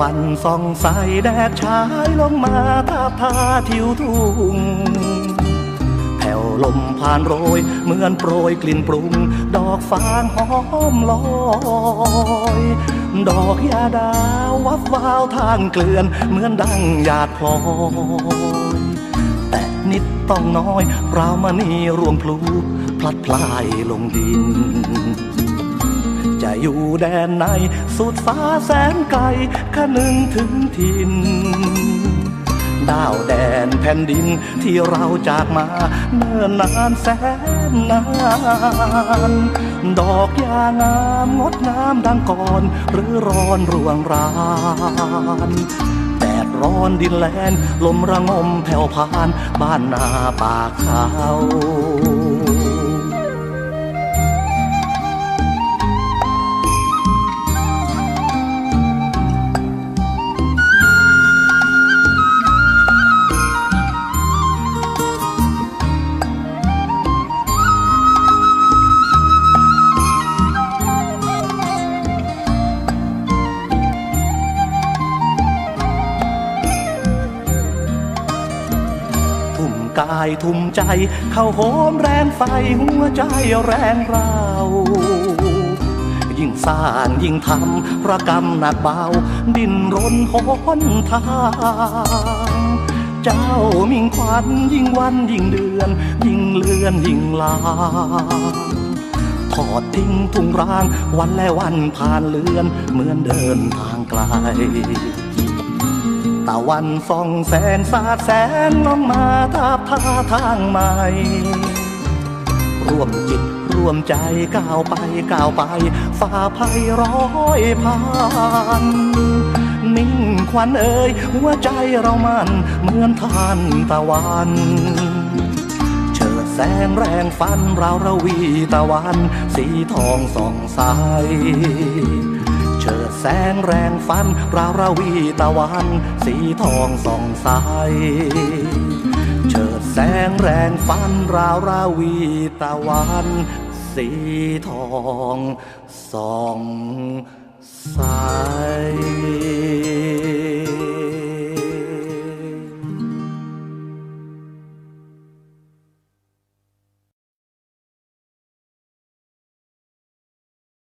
วันส่องใสแดดฉายลงมาทาบทาทิวทุ่งแผ่วลมผ่านโรย เหมือนโปรยกลิ่นปรุง ดอกฟางหอมลอย ดอกยาดาววับวาวทางเกลื่อน เหมือนดังหยาดพลอยแต่นิดต้องน้อยเราวมณีรวงพลู พลัดพลายลงดิน จะอยู่แดนไหน สุดฟ้าแสนไกลคนึงถึงถิ่นดาวแดนแผ่นดินที่เราจากมาเนิ่นนานแสนนานดอกยางามงดงามดังก่อนหรือร้อนรวงรานแดดร้อนดินแลนลมระงมแผ่วพาน บ้านนาป่าเขา กายทุ่มใจ เข้าโหมแรงไฟหัวใจแรงเรายิ่งสร้างยิ่งทำระกรรมหนักเบา ดินรนหนทางเจ้ามิ่งควันยิ่งวันยิ่งเดือน ยิ่งเลือนยิ่งลาทอดทิ้งทุ่งร้าง วันและวันผ่านเลือน เหมือนเดินทางไกล ตะวันส่องแสงสาดแสงลงมาทาบท่าทางใหม่ ร่วมจิตร่วมใจก้าวไปก้าวไปฝ่าภัยร้อยผ่านมิ่งควันเอ่ยหัวใจเรามันเหมือนทานตะวันเฉิดแสงแรงฟันเราระวีตะวัน สีทองส่องใส เฉิดแสงแรงฟัน ราวราวีตะวัน สีทองส่องใสเฉิดแสงแรงฟัน ราวราวีตะวัน สีทองส่องใส